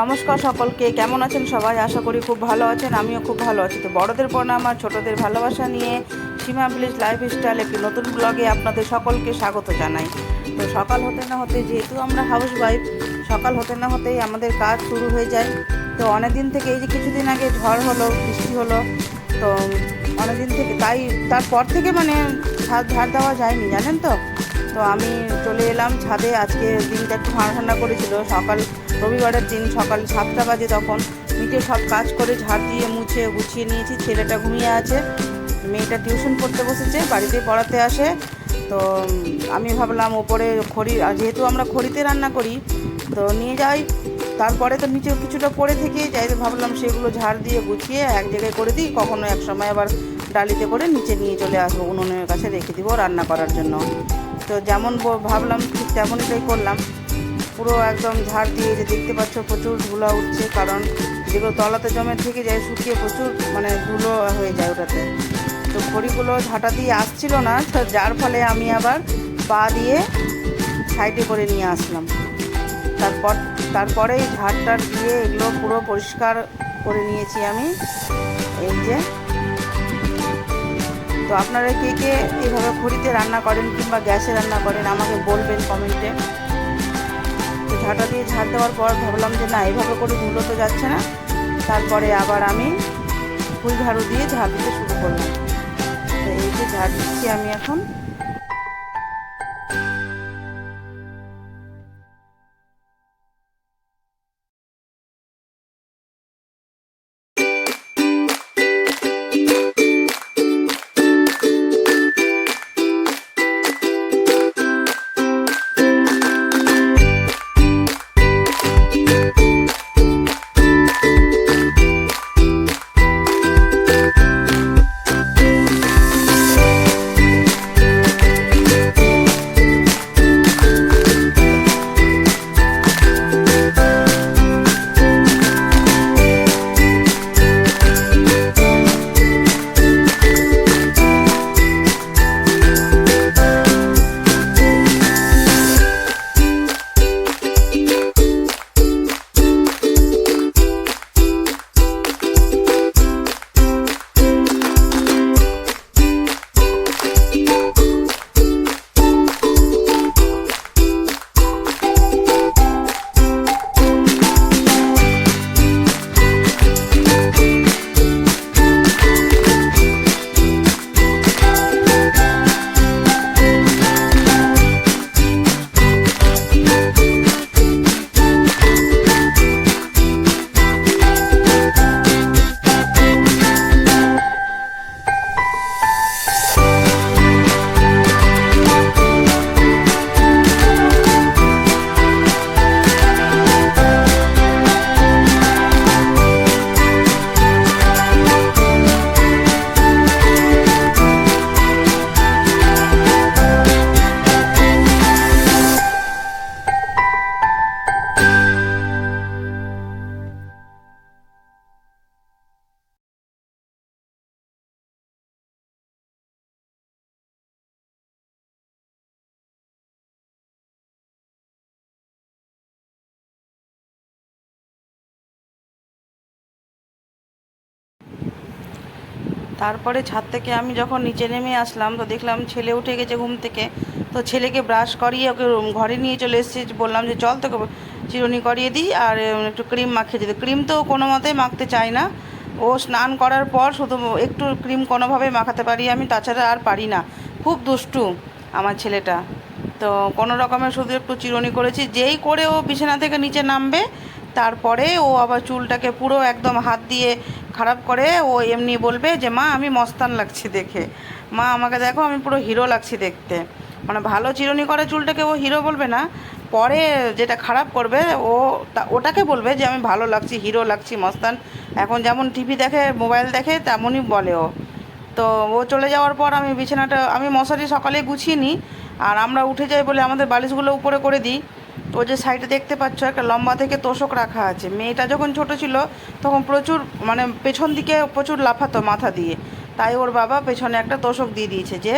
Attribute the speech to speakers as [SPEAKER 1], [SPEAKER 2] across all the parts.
[SPEAKER 1] নমস্কার সকলকে, কেমন আছেন সবাই? আশা করি খুব ভালো আছেন, আমিও খুব ভালো আছি। তো বড়দের প্রণাম আর ছোটদের ভালোবাসা নিয়ে সীমা ভিলেজ লাইফ স্টাইল একটি নতুন ব্লগে আপনাদের সকলকে স্বাগত জানাই। তো সকাল হতে না হতে, যেহেতু আমরা হাউস ওয়াইফ সকাল হতে না হতেই আমাদের কাজ শুরু হয়ে যায়। তো অনেক দিন থেকে, এই যে কিছুদিন আগে ঝড় হলো, বৃষ্টি হলো, তো অনেক দিন থেকে, তাই তারপর থেকে মানে ছাদ ঝাড় দেওয়া যায়নি, জানেন তো? তো আমি চলে এলাম ছাদে, আজকে দিনটা একটু ঠান্ডা ঠান্ডা করেছিল, সকাল রবিবারের দিন সকাল সাতটা বাজে তখন নিচে সব কাজ করে ঝাড় দিয়ে মুছে গুছিয়ে নিয়েছি, ছেলেটা ঘুমিয়ে আছে। মেয়েটা টিউশন পড়তে বসেছে, বাড়িতে পড়াতে আসে। তো আমি ভাবলাম ওপরে খড়ি যেহেতু আমরা খড়িতে রান্না করি, তো নিয়ে যাই। তারপরে তো নিচে কিছুটা পড়ে থেকে যাই ভাবলাম সেগুলো ঝাড় দিয়ে গুছিয়ে এক জায়গায় করে দিই। কখনো এক সময় আবার ডালিতে করে নিচে নিয়ে চলে আসব, উনুনের কাছে রেখে দিব রান্না করার জন্য। তো যেমন ভাবলাম ঠিক তেমনটাই করলাম। পুরো একদম ঝাড় দিয়ে যে দেখতে পাচ্ছ প্রচুর ধুলো উঠছে, কারণ যেগুলো তলাতে জমে থেকে যায়, শুকিয়ে প্রচুর মানে ধুলো হয়ে যায় ওটাতে। তো খড়িগুলো ঝাঁটা দিয়ে আসছিল না যার ফলে আমি আবার পা দিয়ে সাইডে করে নিয়ে আসলাম। তারপর তারপরে ঝাড়টার দিয়ে এগুলো পুরো পরিষ্কার করে নিয়েছি আমি। এই যে। তো আপনারা কে কে এইভাবে খড়িতে রান্না করেন কিংবা গ্যাসে রান্না করেন, আমাকে বলবেন কমেন্টে। তো ঝাঁটা দিয়ে ঝাড় দেওয়ার পর ভাবলাম যে না, এভাবে করে ধুলো তো যাচ্ছে না। তারপরে আবার আমি ফুল ঝাড়ু দিয়ে ঝাড় দিতে শুরু করলাম। তো এই যে ঝাড় দিচ্ছি আমি এখন। তারপরে ছাদ থেকে আমি যখন নিচে নেমে আসলাম, তো দেখলাম ছেলে উঠে গেছে ঘুম থেকে। তো ছেলেকে ব্রাশ করিয়ে ওকে ঘরে নিয়ে চলে এসেছি। বললাম যে, চল তোকে চিরুনি করিয়ে দিই আর একটু ক্রিম মাখিয়ে দিই ক্রিম তো কোনো মতেই মাখতে চায় না। ও স্নান করার পর শুধু একটু ক্রিম কোনোভাবে মাখাতে পারি আমি, তাছাড়া আর পারি না। খুব দুষ্টু আমার ছেলেটা। তো কোনো রকমের শুধু একটু চিরুনি করেছি। যেই করে ও বিছানা থেকে নিচে নামবে, তারপরে ও আবার চুলটাকে পুরো একদম হাত দিয়ে খারাপ করে, ও এমনি বলবে যে, মা, আমি মস্তান লাগছি দেখে। মা, আমাকে দেখো, আমি পুরো হিরো লাগছি দেখতে। মানে ভালো চিরুনি করে চুলটাকে ও হিরো বলবে না। পরে যেটা খারাপ করবে, ও ওটাকে বলবে যে, আমি ভালো লাগছি হিরো লাগছি, মস্তান। এখন যেমন টিভি দেখে মোবাইল দেখে, তেমনই বলে ও। তো ও চলে যাওয়ার পর আমি বিছানাটা, আমি মশারি সকালে গুছিয়ে নিই, আর আমরা উঠে যাই বলে আমাদের বালিশগুলো উপরে করে দিই। তো যে সাইডে দেখতে পাচ্ছ একটা লম্বা থেকে তোষক রাখা আছে। মেয়েটা যখন ছোট ছিল, তখন প্রচুর মানে পেছন দিকে প্রচুর লাফাতো মাথা দিয়ে। তাই ওর বাবা পেছনে একটা তোষক দিয়ে দিয়েছে যে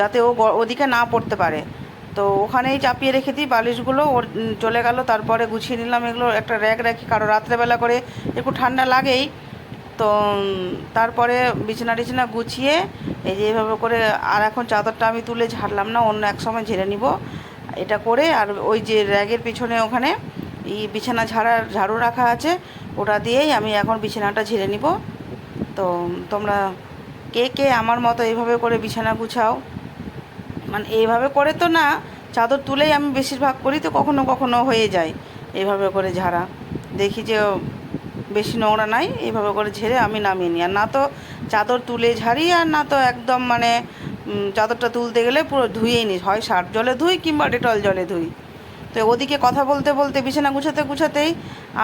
[SPEAKER 1] যাতে ও ওদিকে না পড়তে পারে। তো ওখানেই চাপিয়ে রেখে দিই বালিশগুলো, ওর চলে গেল। তারপরে গুছিয়ে নিলাম এগুলো, একটা র্যাক রাখি কারও রাত্রেবেলা করে। একটু ঠান্ডা লাগেই। তো তারপরে বিছানা টিছানা গুছিয়ে, এই যে এভাবে করে, আর এখন চাদরটা আমি তুলে ঝাড়লাম না, অন্য এক সময় ঝেড়ে নিব। এটা করে আর ওই যে র্যাগের পিছনে ওখানে এই বিছানা ঝাড়ার ঝাড়ু রাখা আছে, ওটা দিয়েই আমি এখন বিছানাটা ঝেড়ে নিব। তো তোমরা কে কে আমার মতো এইভাবে করে বিছানা গুছাও? মানে এইভাবে করে তো না, চাদর তুলেই আমি বেশিরভাগ করি তো কখনো কখনো হয়ে যায় এইভাবে করে ঝাড়া। দেখি যে বেশি নোংরা নাই এইভাবে করে ঝেড়ে আমি নামিয়ে নিই। আর না তো চাদর তুলে ঝাড়ি আর না তো একদম মানে চাদরটা তুলতে গেলে পুরো ধুয়েই নিই হয় সার্ফ জলে ধুই কিংবা ডেটল জলে ধুই। তো ওদিকে কথা বলতে বলতে, বিছানা গুছাতে গুছাতেই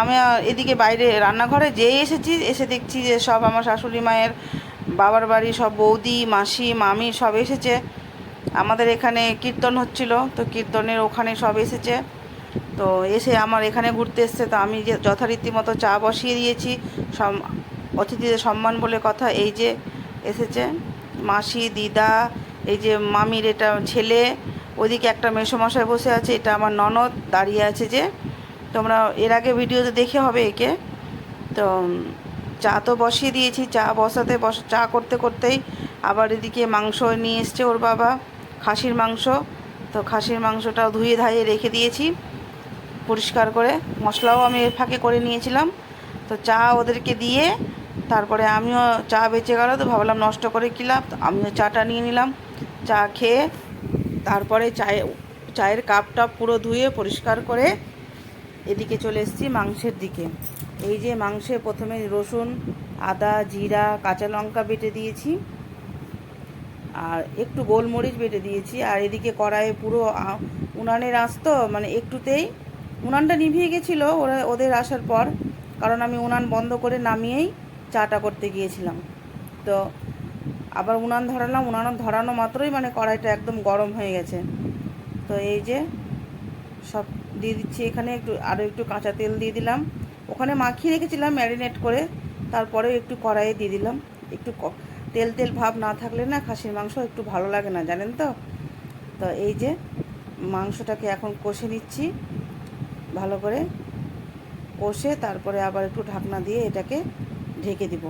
[SPEAKER 1] আমি এদিকে বাইরে রান্নাঘরে যেই এসেছি, এসে দেখছি যে সব আমার শাশুড়ি মায়ের বাবার বাড়ি, সব বৌদি, মাসি, মামি সব এসেছে। আমাদের এখানে কীর্তন হচ্ছিল, তো কীর্তনের ওখানে সব এসেছে। তো এসে আমার এখানে ঘুরতে এসছে, তো আমি যে যথারীতি মতো চা বসিয়ে দিয়েছি। সম অতিথিদের সম্মান বলে কথা এই যে এসেছে। মাসি, দিদা, এই যে মামির এটা ছেলে, ওদিকে একটা মেসোমশাই বসে আছে, এটা আমার ননদ, দাঁড়িয়ে আছে যে, তোমরা এর আগে ভিডিওতে দেখে হবে একে। তো, চা তো বসিয়ে দিয়েছি, চা বসাতে, বস, চা করতে করতেই আবার এদিকে মাংস নিয়ে এসছে ওর বাবা, খাসির মাংস। তো খাসির মাংসটাও ধুয়ে ধাইয়ে রেখে দিয়েছি, পরিষ্কার করে। মশলাও আমি এর ফাঁকে করে নিয়েছিলাম। তো চা ওদেরকে দিয়ে তারপরে আমিও চা বেঁচে গেল তো ভাবলাম নষ্ট করে কী লাভ? আমিও চাটা নিয়ে নিলাম, চা খেয়ে তারপরে চায়ে, চায়ের কাপটা পুরো ধুয়ে পরিষ্কার করে এদিকে চলে এসেছি মাংসের দিকে। এই যে মাংসে প্রথমে রসুন, আদা, জিরা, কাঁচা লঙ্কা বেটে দিয়েছি। আর একটু গোলমরিচ বেটে দিয়েছি। আর এদিকে কড়াইয়ে পুরো উনানের আঁচ তো মানে একটুতেই উনানটা নিভিয়ে গেছিল ওরা, ওদের আসার পর। কারণ আমি উনান বন্ধ করে নামিয়েই চাটা করতে গিয়েছিলাম। তো আবার উনান ধরালাম উনান ধরানো মাত্রই মানে কড়াইটা একদম গরম হয়ে গেছে। তো এই যে সব দিয়ে দিচ্ছি এখানে, একটু আরও একটু কাঁচা তেল দিয়ে দিলাম। ওখানে মাখিয়ে রেখেছিলাম ম্যারিনেট করে তারপরে একটু কড়াইয়ে দিয়ে দিলাম। একটু তেল তেল ভাব না থাকলে না খাসির মাংস একটু ভালো লাগে না, জানেন তো? তো এই যে মাংসটাকে এখন কষে নিচ্ছি, ভালো করে কষে তারপরে আবার একটু ঢাকনা দিয়ে এটাকে ঢেকে দিব।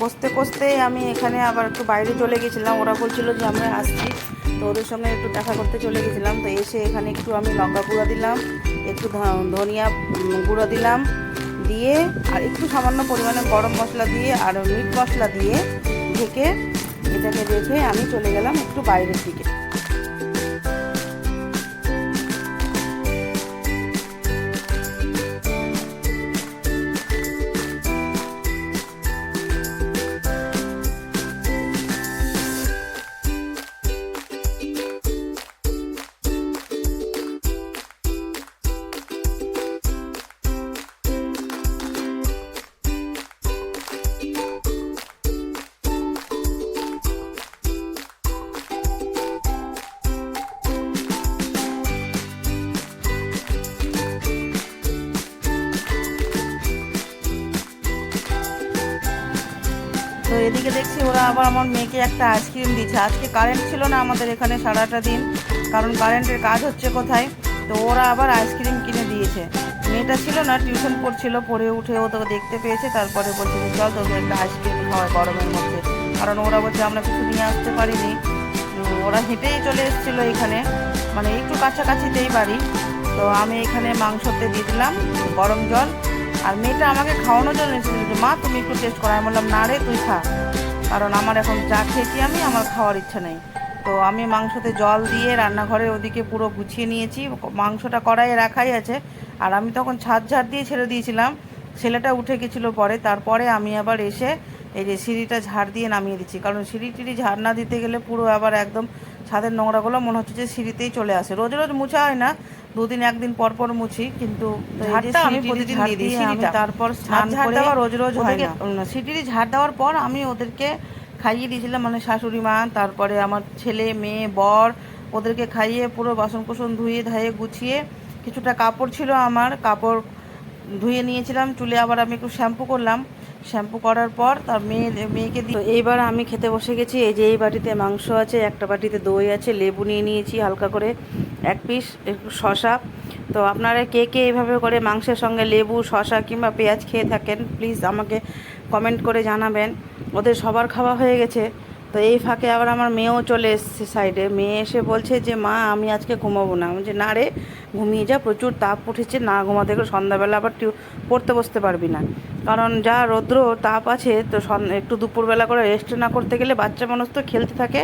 [SPEAKER 1] কষতে কষতে আমি এখানে আবার একটু বাইরে চলে গেছিলাম। ওরা বলছিল যে আমরা আসছি। তো ওদের সঙ্গে একটু দেখা করতে চলে গেছিলাম। তো এসে এখানে একটু আমি লঙ্কা গুঁড়া দিলাম, একটু ধনিয়া গুঁড়ো দিলাম দিয়ে আর একটু সামান্য পরিমাণে গরম মশলা দিয়ে আর মিট মশলা দিয়ে ঢেকে এটাকে রেখে আমি চলে গেলাম একটু বাইরের দিকে। তো এদিকে দেখছি ওরা আবার আমার মেয়েকে একটা আইসক্রিম দিচ্ছে। আজকে কারেন্ট ছিল না আমাদের এখানে সারাটা দিন, কারণ কারেন্টের কাজ হচ্ছে কোথায়? তো ওরা আবার আইসক্রিম কিনে দিয়েছে। মেয়েটা ছিল না টিউশন পড়ছিল পড়ে উঠে ও তোকে দেখতে পেয়েছে, তারপরে বলছে যে চল তোকে একটা আইসক্রিম খাওয়ায় গরমের মধ্যে। কারণ ওরা বলছে আমরা কিছু নিয়ে আসতে পারিনি। ওরা হেঁটেই চলে এসেছিল এখানে। মানে একটু কাছাকাছিতেই বাড়ি। তো আমি এখানে মাংসতে দিয়ে দিলাম, গরম জল। আর মেয়েটা আমাকে খাওয়ানোর জন্য এসেছিল যে, মা, তুমি একটু টেস্ট করো। আমি বললাম, না রে, তুই খা। কারণ আমার এখন চা খেয়েছি আমি, আমার খাওয়ার ইচ্ছা নেই। তো আমি মাংসতে জল দিয়ে রান্নাঘরের ওদিকে পুরো গুছিয়ে নিয়েছি, মাংসটা কড়াইয়ে রাখাই আছে। আর আমি তখন ছাদ ঝাড় দিয়ে ছেড়ে দিয়েছিলাম। ছেলেটা উঠে গেছিল পরে। তারপরে আমি আবার এসে এই যে সিঁড়িটা ঝাড় দিয়ে নামিয়ে দিচ্ছি। কারণ সিঁড়ি টিড়ি ঝাড় না দিতে গেলে পুরো আবার একদম ছাদের নোংরাগুলো মনে হচ্ছে যে সিঁড়িতেই চলে আসে। রোজ রোজ মুছা হয় না। দুদিন একদিন পর পর মুছি কিন্তু ঝাড়টা আমি প্রতিদিন দিয়ে দিই আমি তারপর স্নান করে রোজ রোজ হয় না। সিঁড়ি ঝাড় দেওয়ার পর আমি ওদেরকে খাইয়ে দিয়েছিলাম মানে শাশুড়ি মা তারপরে আমার ছেলে মেয়ে বর ওদেরকে খাইয়ে পুরো বাসন কুসন ধুয়ে ধায়ে গুছিয়ে কিছুটা কাপড় ছিল আমার কাপড় ধুয়ে নিয়েছিলাম চুলে আবার আমি একটু শ্যাম্পু করলাম। শ্যাম্পু করার পর তার মেয়ে মেয়েকে দিই এইবার আমি খেতে বসে গেছি এই যে এই বাটিতে মাংস আছে একটা বাটিতে দই আছে লেবু নিয়ে নিয়েছি হালকা করে। এক পিস শশা তো আপনারা কে কে এইভাবে করে মাংসের সঙ্গে লেবু শশা কিংবা পেঁয়াজ খেয়ে থাকেন প্লিজ আমাকে কমেন্ট করে জানাবেন। ওদের সবার খাওয়া হয়ে গেছে। তো এই ফাঁকে আবার আমার মেয়েও চলে এসছে সাইডে মেয়ে এসে বলছে যে, মা, আমি আজকে ঘুমাবো না। যে না রে, ঘুমিয়ে যা, প্রচুর তাপ উঠেছে, না ঘুমাতে গেলে সন্ধ্যাবেলা আবার পড়তে বসতে পারবি না। কারণ যা রৌদ্র, তাপ আছে, তো একটু দুপুরবেলা করে রেস্ট না করতে গেলে বাচ্চা মানুষ তো খেলতে থাকে,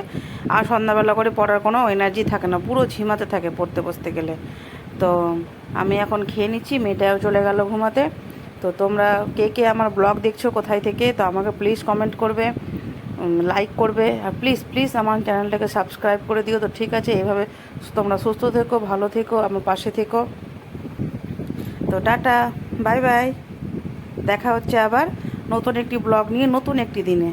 [SPEAKER 1] আর সন্ধ্যাবেলা করে পড়ার কোনো এনার্জি থাকে না, পুরো ঝিমাতে থাকে পড়তে বসতে গেলে। তো আমি এখন খেয়ে নিচ্ছি, মেয়েটাও চলে গেল ঘুমাতে। তো তোমরা কে কে আমার ব্লগ দেখছ, কোথায় থেকে, তো আমাকে প্লিজ কমেন্ট করবে। লাইক করবে। আর প্লিজ প্লিজ আমার চ্যানেলটাকে সাবস্ক্রাইব করে দিও তো ঠিক আছে। এভাবে তোমরা সুস্থ থেকো, ভালো থেকো, আমার পাশে থেকো। তো টাটা বাই বাই দেখা হচ্ছে আবার নতুন একটি ব্লগ নিয়ে, নতুন একটি দিনে।